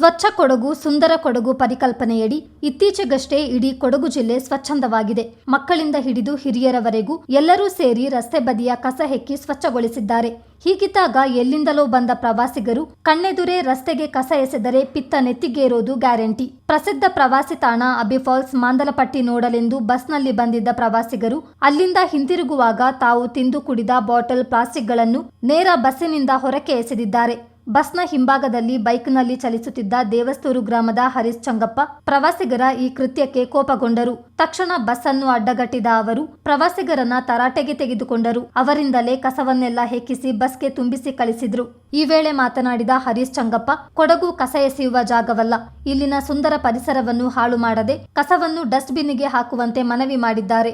ಸ್ವಚ್ಛ ಕೊಡಗು, ಸುಂದರ ಕೊಡಗು ಪರಿಕಲ್ಪನೆಯಡಿ ಇತ್ತೀಚೆಗಷ್ಟೇ ಇಡೀ ಕೊಡಗು ಜಿಲ್ಲೆ ಸ್ವಚ್ಛಂದವಾಗಿದೆ. ಮಕ್ಕಳಿಂದ ಹಿಡಿದು ಹಿರಿಯರವರೆಗೂ ಎಲ್ಲರೂ ಸೇರಿ ರಸ್ತೆ ಬದಿಯ ಕಸ ಹೆಕ್ಕಿ ಸ್ವಚ್ಛಗೊಳಿಸಿದ್ದಾರೆ. ಹೀಗಿದ್ದಾಗ ಎಲ್ಲಿಂದಲೋ ಬಂದ ಪ್ರವಾಸಿಗರು ಕಣ್ಣೆದುರೇ ರಸ್ತೆಗೆ ಕಸ ಎಸೆದರೆ ಪಿತ್ತ ನೆತ್ತಿಗೇರೋದು ಗ್ಯಾರಂಟಿ. ಪ್ರಸಿದ್ಧ ಪ್ರವಾಸಿ ತಾಣ ಅಬಿಫಾಲ್ಸ್ ಮಾಂದಲಪಟ್ಟಿ ನೋಡಲೆಂದು ಬಸ್ನಲ್ಲಿ ಬಂದಿದ್ದ ಪ್ರವಾಸಿಗರು ಅಲ್ಲಿಂದ ಹಿಂತಿರುಗುವಾಗ ತಾವು ತಿಂದು ಕುಡಿದ ಬಾಟಲ್ ಪ್ಲಾಸ್ಟಿಕ್ಗಳನ್ನು ನೇರ ಬಸ್ಸಿನಿಂದ ಹೊರಕ್ಕೆ ಎಸೆದಿದ್ದಾರೆ. ಬಸ್ನ ಹಿಂಭಾಗದಲ್ಲಿ ಬೈಕ್ನಲ್ಲಿ ಚಲಿಸುತ್ತಿದ್ದ ದೇವಸ್ತೂರು ಗ್ರಾಮದ ಹರೀಶ್ ಚಂಗಪ್ಪ ಪ್ರವಾಸಿಗರ ಈ ಕೃತ್ಯಕ್ಕೆ ಕೋಪಗೊಂಡರು. ತಕ್ಷಣ ಬಸ್ ಅನ್ನು ಅಡ್ಡಗಟ್ಟಿದ ಅವರು ಪ್ರವಾಸಿಗರನ್ನ ತರಾಟೆಗೆ ತೆಗೆದುಕೊಂಡರು. ಅವರಿಂದಲೇ ಕಸವನ್ನೆಲ್ಲ ಹೆಕ್ಕಿಸಿ ಬಸ್ಗೆ ತುಂಬಿಸಿ ಕಳಿಸಿದ್ರು. ಈ ವೇಳೆ ಮಾತನಾಡಿದ ಹರೀಶ್ ಚಂಗಪ್ಪ, ಕೊಡಗು ಕಸ ಎಸೆಯುವ ಜಾಗವಲ್ಲ. ಇಲ್ಲಿನ ಸುಂದರ ಪರಿಸರವನ್ನು ಹಾಳು ಮಾಡದೆ ಕಸವನ್ನು ಡಸ್ಟ್ಬಿನ್ಗೆ ಹಾಕುವಂತೆ ಮನವಿ ಮಾಡಿದ್ದಾರೆ.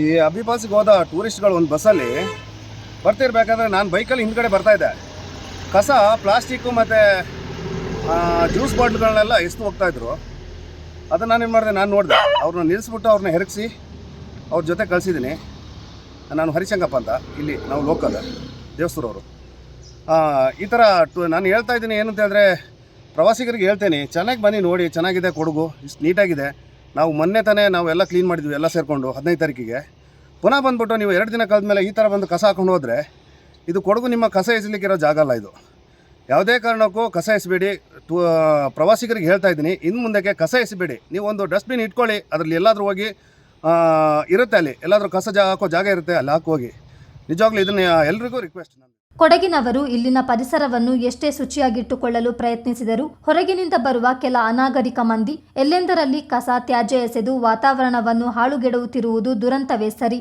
ಈ ಅಭಿಪಾಸಿಗೆ ಹೋದ ಟೂರಿಸ್ಟ್ಗಳು ಒಂದು ಬಸ್ಸಲ್ಲಿ ಬರ್ತಿರ್ಬೇಕಾದ್ರೆ ನಾನು ಬೈಕಲ್ಲಿ ಹಿಂದ್ಗಡೆ ಬರ್ತಾ ಇದ್ದೆ. ಕಸ ಪ್ಲಾಸ್ಟಿಕ್ಕು ಮತ್ತು ಜ್ಯೂಸ್ ಬಾಟ್ಲ್ಗಳನ್ನೆಲ್ಲ ಎಷ್ಟು ಹೋಗ್ತಾ ಇದ್ರು. ಅದನ್ನು ನಾನೇನು ಮಾಡಿದೆ, ನಾನು ನೋಡಿದೆ. ಅವ್ರನ್ನ ನಿಲ್ಲಿಸ್ಬಿಟ್ಟು ಅವ್ರನ್ನ ಹೆರಗಿಸಿ, ಅವ್ರ ಜೊತೆ ಕಳಿಸಿದ್ದೀನಿ ನಾನು ಹರಿಶಂಕಪ್ಪ ಅಂತ, ಇಲ್ಲಿ ನಾವು ಲೋಕಲ್ ದೇವಸ್ಥರವರು ಈ ಥರ ಟು, ನಾನು ಹೇಳ್ತಾ ಇದ್ದೀನಿ ಏನು ಅಂತ ಹೇಳಿದ್ರೆ, ಪ್ರವಾಸಿಗರಿಗೆ ಹೇಳ್ತೇನೆ, ಚೆನ್ನಾಗಿ ಬನ್ನಿ ನೋಡಿ, ಚೆನ್ನಾಗಿದೆ ಕೊಡಗು, ಇಷ್ಟು ನೀಟಾಗಿದೆ. ನಾವು ಮೊನ್ನೆ ತಾನೇ ನಾವು ಎಲ್ಲ ಕ್ಲೀನ್ ಮಾಡಿದ್ವಿ, ಎಲ್ಲ ಸೇರಿಕೊಂಡು ಹದಿನೈದು ತಾರೀಕಿಗೆ. ಪುನಃ ಬಂದ್ಬಿಟ್ಟು ನೀವು ಎರಡು ದಿನ ಕಳೆದ್ಮೇಲೆ ಈ ಥರ ಬಂದು ಕಸ ಹಾಕೊಂಡು ಹೋದರೆ, ಇದು ಕೊಡಗು ನಿಮ್ಮ ಕಸ ಎಸಲಿಕ್ಕಿರೋ ಜಾಗ ಅಲ್ಲ ಇದು. ಯಾವುದೇ ಕಾರಣಕ್ಕೂ ಕಸ ಎಸಬೇಡಿ. ಪ್ರವಾಸಿಗರಿಗೆ ಹೇಳ್ತಾ ಇದ್ದೀನಿ ಇನ್ನು ಮುಂದಕ್ಕೆ ಕಸ ಎಸಬೇಡಿ. ನೀವು ಒಂದು ಡಸ್ಟ್ಬಿನ್ ಇಟ್ಕೊಳ್ಳಿ, ಅದರಲ್ಲಿ ಎಲ್ಲಾದರೂ ಹೋಗಿ ಇರುತ್ತೆ ಅಲ್ಲಿ. ಎಲ್ಲಾದರೂ ಕಸ ಜಾ, ಹಾಕೋ ಜಾಗ ಇರುತ್ತೆ ಅಲ್ಲಿ ಹಾಕಿ ಹೋಗಿ. ನಿಜವಾಗ್ಲೂ ಇದನ್ನ ಎಲ್ರಿಗೂ ರಿಕ್ವೆಸ್ಟ್ ಕೊಡಗಿನವರು ಇಲ್ಲಿನ ಪರಿಸರವನ್ನು ಎಷ್ಟೇ ಶುಚಿಯಾಗಿಟ್ಟುಕೊಳ್ಳಲು ಪ್ರಯತ್ನಿಸಿದರೂ, ಹೊರಗಿನಿಂದ ಬರುವ ಕೆಲ ಅನಾಗರಿಕ ಮಂದಿ, ಎಲ್ಲೆಂದರಲ್ಲಿ ಕಸ ತ್ಯಾಜ್ಯ ಎಸೆದು ವಾತಾವರಣವನ್ನು ಹಾಳುಗೆಡುತ್ತಿರುವುದು ದುರಂತವೇ ಸರಿ.